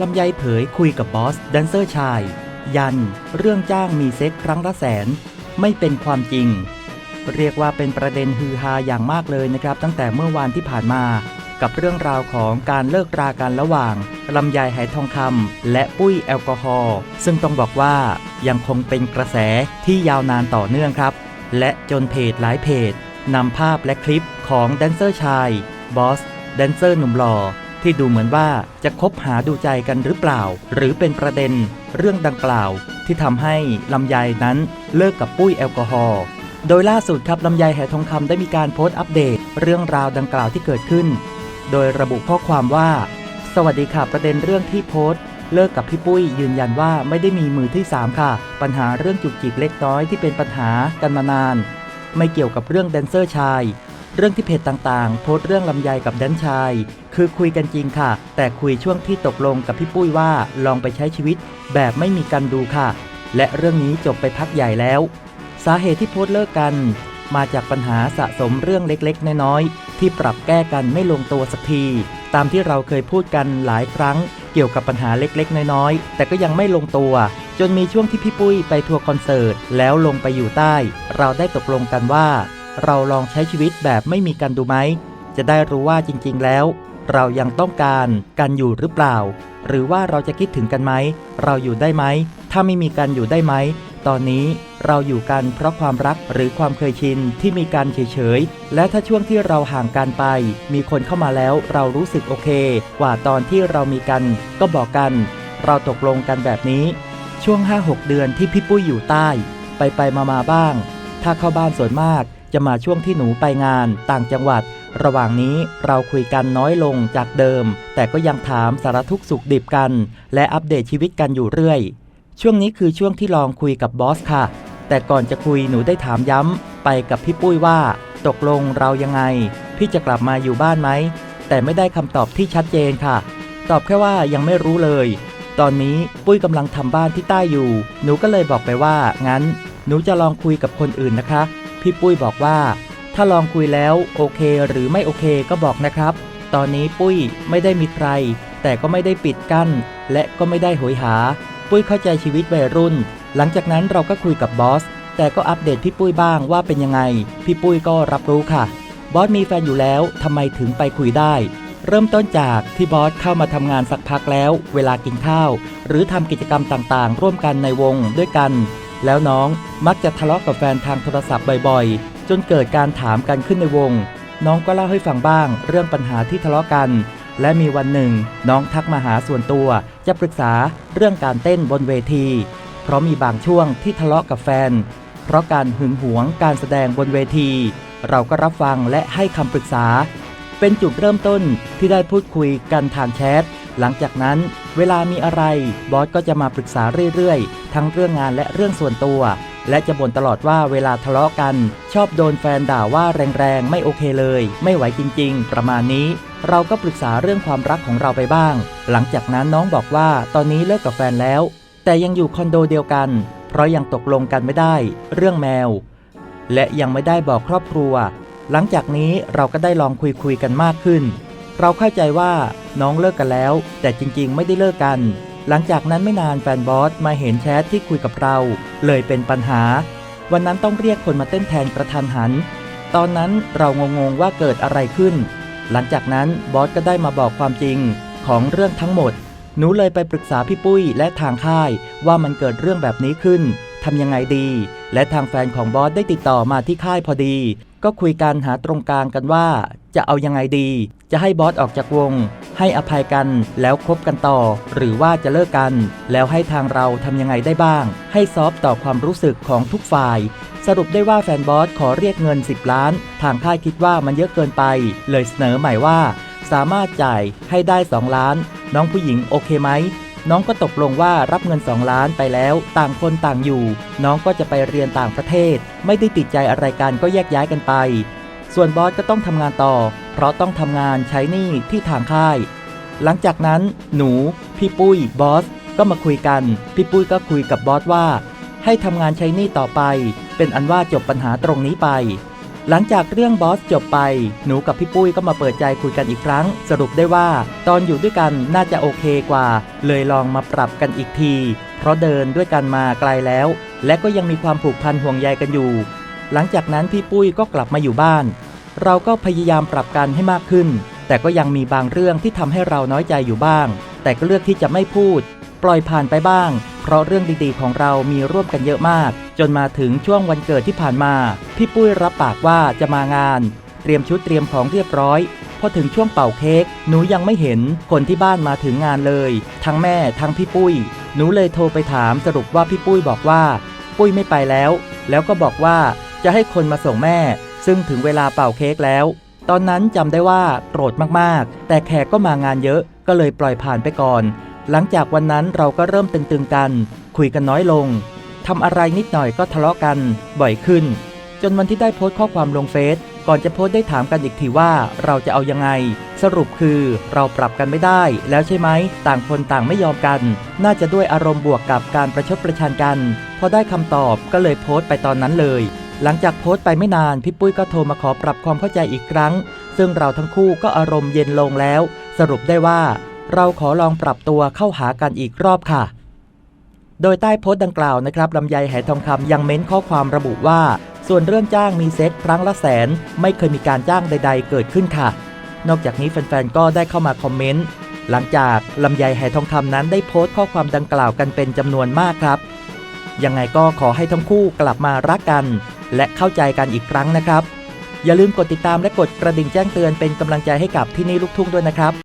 ลำไยเผยคุยกับบอสแดนเซอร์ชาย ยัน เรื่องจ้างมีเซ็กครั้งละแสน ไม่เป็นความจริง เรียกว่าเป็นประเด็นฮือฮาอย่างมากเลยนะครับ ตั้งแต่เมื่อวานที่ผ่านมา กับเรื่องราวของการเลิกรากันระหว่างลำไยไหทองคำและปุ้ยแอลกอฮอล์ซึ่งต้องบอกว่ายังคงเป็นกระแสที่ยาวนานต่อเนื่องครับ และจนเพจหลายเพจนำภาพและคลิปของแดนเซอร์ชายบอสแดนเซอร์หนุ่มหล่อ ที่ดูเหมือนว่าจะคบหาดูใจกันหรือเปล่า หรือเป็นประเด็นเรื่องดังกล่าว ที่ทำให้ลำไยนั้นเลิกกับปุ้ยแอลกอฮอล์โดยล่าสุดครับลำไยแห่ทองคำได้มีการโพสต์อัปเดต เรื่องราวดังกล่าวที่เกิดขึ้น โดยระบุข้อความว่า สวัสดีค่ะประเด็นเรื่องที่โพสต์เลิกกับพี่ปุ้ยยืนยันว่าไม่ได้มีมือที่ 3 ค่ะ ปัญหาเรื่องจุกจิกเล็กน้อยที่เป็นปัญหากันมานาน ไม่เกี่ยวกับเรื่องแดนเซอร์ชาย เรื่องที่เพจต่างๆ โพสต์เรื่องลำไยกับแดนชาย คือคุยกันจริงค่ะ แต่คุยช่วงที่ตกลงกับพี่ปุ้ยว่าลองไปใช้ชีวิตแบบไม่มีกันดูค่ะ และเรื่องนี้จบไปพักใหญ่แล้ว สาเหตุที่โพสต์เลิกกัน มาจากปัญหาสะสมเรื่องเล็กๆ น้อยๆ ที่ปรับแก้กันไม่ลงตัวสักที ตามที่เราเคยพูดกันหลายครั้ง เกี่ยวกับปัญหาเล็กๆ น้อยๆ แต่ก็ยังไม่ลงตัว จนมีช่วงที่พี่ปุ้ยไปทัวร์คอนเสิร์ตแล้วลงไปอยู่ใต้ เราได้ตกลงกันว่า เราลองใช้ชีวิตแบบไม่มีกันดูไหม จะได้รู้ว่าจริงๆแล้ว เรายังต้องการกันอยู่หรือเปล่า หรือว่าเราจะคิดถึงกันไหม เราอยู่ได้ไหม ถ้าไม่มีกันอยู่ได้ไหม ตอนนี้เราอยู่กันเพราะความรักหรือความเคยชินที่มีกันเฉยๆ และถ้าช่วงที่เราห่างกันไป มีคนเข้ามาแล้วเรารู้สึกโอเค กว่าตอนที่เรามีกัน ก็บอกกัน เราตกลงกันแบบนี้ ช่วง 5-6 เดือนที่พี่ปุ้ยอยู่ใต้ ไปไปมามาบ้าง ถ้าเข้าบ้านส่วนมาก จะมาช่วงที่หนูไปงานต่างจังหวัด ระหว่างนี้เราคุยกันน้อยลงจากเดิม แต่ก็ยังถามสารทุกสุขดิบกัน และอัปเดตชีวิตกันอยู่เรื่อย ช่วงนี้คือช่วงที่ลองคุยกับบอสค่ะ แต่ก่อนจะคุยหนูได้ถามย้ำไปกับพี่ปุ้ยว่า ตกลงเรายังไง พี่จะกลับมาอยู่บ้านไหม แต่ไม่ได้คำตอบที่ชัดเจนค่ะ ตอบแค่ว่ายังไม่รู้เลย ตอนนี้ปุ้ยกำลังทำบ้านที่ใต้อยู่ หนูก็เลยบอกไปว่างั้น หนูจะลองคุยกับคนอื่นนะคะ พี่ปุ้ยบอกว่า ถ้าลองคุยแล้วโอเค หรือไม่โอเคก็บอกนะครับ ตอนนี้ปุ้ยไม่ได้มีใคร แต่ก็ไม่ได้ปิดกั้น และก็ไม่ได้หยหา ปุ้ยเข้าใจชีวิตวัยรุ่น หลังจากนั้นเราก็คุยกับบอส แต่ก็อัปเดตพี่ปุ้ยบ้างว่าเป็นยังไง พี่ปุ้ยก็รับรู้ค่ะ บอสมีแฟนอยู่แล้วทำไมถึงไปคุยได้เริ่มต้นจากที่บอสเข้ามาทำงานสักพักแล้ว เวลากินข้าว หรือทำกิจกรรมต่างๆ ร่วมกันในวงด้วยกัน แล้วน้องมักจะทะเลาะกับแฟนทางโทรศัพท์บ่อยๆ จนเกิดการถามกันขึ้นในวง น้องก็เล่าให้ฟังบ้าง เรื่องปัญหาที่ทะเลาะกัน และมีวันหนึ่ง น้องทักมาหาส่วนตัว จะปรึกษาเรื่องการเต้นบนเวที เพราะมีบางช่วงที่ทะเลาะกับแฟน เพราะการหึงหวงการแสดงบนเวที เราก็รับฟังและให้คำปรึกษา เป็นจุดเริ่มต้นที่ได้พูดคุยกันทางแชทหลังจากนั้น เวลามีอะไร บอสก็จะมาปรึกษาเรื่อยๆ ทั้งเรื่องงานและเรื่องส่วนตัว และจะบ่นตลอดว่าเวลาทะเลาะกัน ชอบโดนแฟนด่าว่าแรงๆ ไม่โอเคเลย ไม่ไหวจริงๆ ประมาณนี้ เราก็ปรึกษาเรื่องความรักของเราไปบ้าง หลังจากนั้นน้องบอกว่าตอนนี้เลิกกับแฟนแล้ว แต่ยังอยู่คอนโดเดียวกัน เพราะยังตกลงกันไม่ได้ เรื่องแมว และยังไม่ได้บอกครอบครัว หลังจากนี้เราก็ได้ลองคุยคุยกันมากขึ้น เราเข้าใจว่า น้องเลิกกันแล้ว แต่จริงๆ ไม่ได้เลิกกัน หลังจากนั้นไม่นานแฟนบอสมาเห็นแชทที่คุยกับเรา เลยเป็นปัญหา วันนั้นต้องเรียกคนมาเต้นแทนกระทันหัน ตอนนั้นเรางงๆว่าเกิดอะไรขึ้น หลังจากนั้นบอสก็ได้มาบอกความจริงของเรื่องทั้งหมด หนูเลยไปปรึกษาพี่ปุ้ยและทางค่ายว่ามันเกิดเรื่องแบบนี้ขึ้นทำยังไงดี และทางแฟนของบอสได้ติดต่อมาที่ค่ายพอดี ก็คุยกันหาตรงกลางกันว่า จะเอายังไงดี จะให้บอสออกจากวง ให้อภัยกันแล้วคบกันต่อ หรือว่าจะเลิกกัน แล้วให้ทางเราทำยังไงได้บ้าง ให้ซอฟต์ต่อความรู้สึกของทุกฝ่าย สรุปได้ว่าแฟนบอสขอเรียกเงิน 10 ล้าน ทางค่ายคิดว่ามันเยอะเกินไป เลยเสนอใหม่ว่า สามารถจ่ายให้ได้ 2 ล้าน น้องผู้หญิงโอเคไหมน้องก็ตกลงว่ารับเงิน 2 ล้านไปแล้ว ต่างคนต่างอยู่ น้องก็จะไปเรียนต่างประเทศ ไม่ได้ติดใจอะไรกันก็แยกย้ายกันไป ส่วนบอสก็ต้องทำงานต่อ เพราะต้องทำงานใช้หนี้ที่ทางค่าย หลังจากนั้นหนู พี่ปุ้ยบอสก็มาคุยกัน พี่ปุ้ยก็คุยกับบอสว่า ให้ทำงานใช้หนี้ต่อไป เป็นอันว่าจบปัญหาตรงนี้ไป หลังจากเรื่องบอสจบไป หนูกับพี่ปุ้ยก็มาเปิดใจคุยกันอีกครั้ง สรุปได้ว่า ตอนอยู่ด้วยกันน่าจะโอเคกว่า เลยลองมาปรับกันอีกที เพราะเดินด้วยกันมาไกลแล้ว และก็ยังมีความผูกพันห่วงใยกันอยู่ หลังจากนั้นพี่ปุ้ยก็กลับมาอยู่บ้าน เราก็พยายามปรับกันให้มากขึ้น แต่ก็ยังมีบางเรื่องที่ทำให้เราน้อยใจอยู่บ้าง แต่ก็เลือกที่จะไม่พูด ปล่อยผ่านไปบ้าง เพราะเรื่องดีๆ ของเรามีร่วมกันเยอะมาก จนมาถึงช่วงวันเกิดที่ผ่านมา พี่ปุ้ยรับปากว่าจะมางาน เตรียมชุดเตรียมของเรียบร้อยพอถึงช่วงเป่าเค้กหนูยังไม่เห็นคนที่บ้านมาถึงงานเลย ทั้งแม่ทั้งพี่ปุ้ย หนูเลยโทรไปถามสรุปว่าพี่ปุ้ยบอกว่า ปุ้ยไม่ไปแล้ว แล้วก็บอกว่าจะให้คนมาส่งแม่ ซึ่งถึงเวลาเป่าเค้กแล้ว ตอนนั้นจำได้ว่าโกรธมากๆ แต่แขกก็มางานเยอะก็เลยปล่อยผ่านไปก่อน หลังจากวันนั้นเราก็เริ่มตึงๆกัน คุยกันน้อยลงทำอะไรนิดหน่อยก็ทะเลาะกัน บ่อยขึ้น จนวันที่ได้โพสต์ข้อความลงเฟซก่อนจะโพสต์ได้ถามกันอีกทีว่าเราจะเอายังไง สรุปคือเราปรับกันไม่ได้ แล้วใช่ไหมต่างคนต่างไม่ยอมกัน น่าจะด้วยอารมณ์บวกกับการประชดประชันกัน พอได้คำตอบก็เลยโพสต์ไปตอนนั้นเลย หลังจากโพสต์ไปไม่นานพี่ปุ้ยก็โทรมาขอปรับความเข้าใจอีกครั้ง ซึ่งเราทั้งคู่ก็อารมณ์เย็นลงแล้ว สรุปได้ว่า เราขอลองปรับตัวเข้าหากันอีกรอบค่ะ โดยใต้โพสต์ดังกล่าวนะครับลำไยไหทองคำยังเม้นข้อความระบุว่า ส่วนเรื่องจ้างมีเซ็กครั้งละแสน ไม่เคยมีการจ้างใด ๆ เกิดขึ้นค่ะ นอกจากนี้แฟนๆก็ได้เข้ามาคอมเมนต์หลังจากลำไยไหทองคำนั้นได้โพสต์ข้อความดังกล่าวกันเป็นจำนวนมากครับยังไงก็ขอให้ทั้งคู่กลับมารักกัน และเข้าใจกันอีกครั้งนะครับ อย่าลืมกดติดตามและกดกระดิ่งแจ้งเตือนเป็นกำลังใจให้กับที่นี่ลูกทุ่งด้วยนะครับ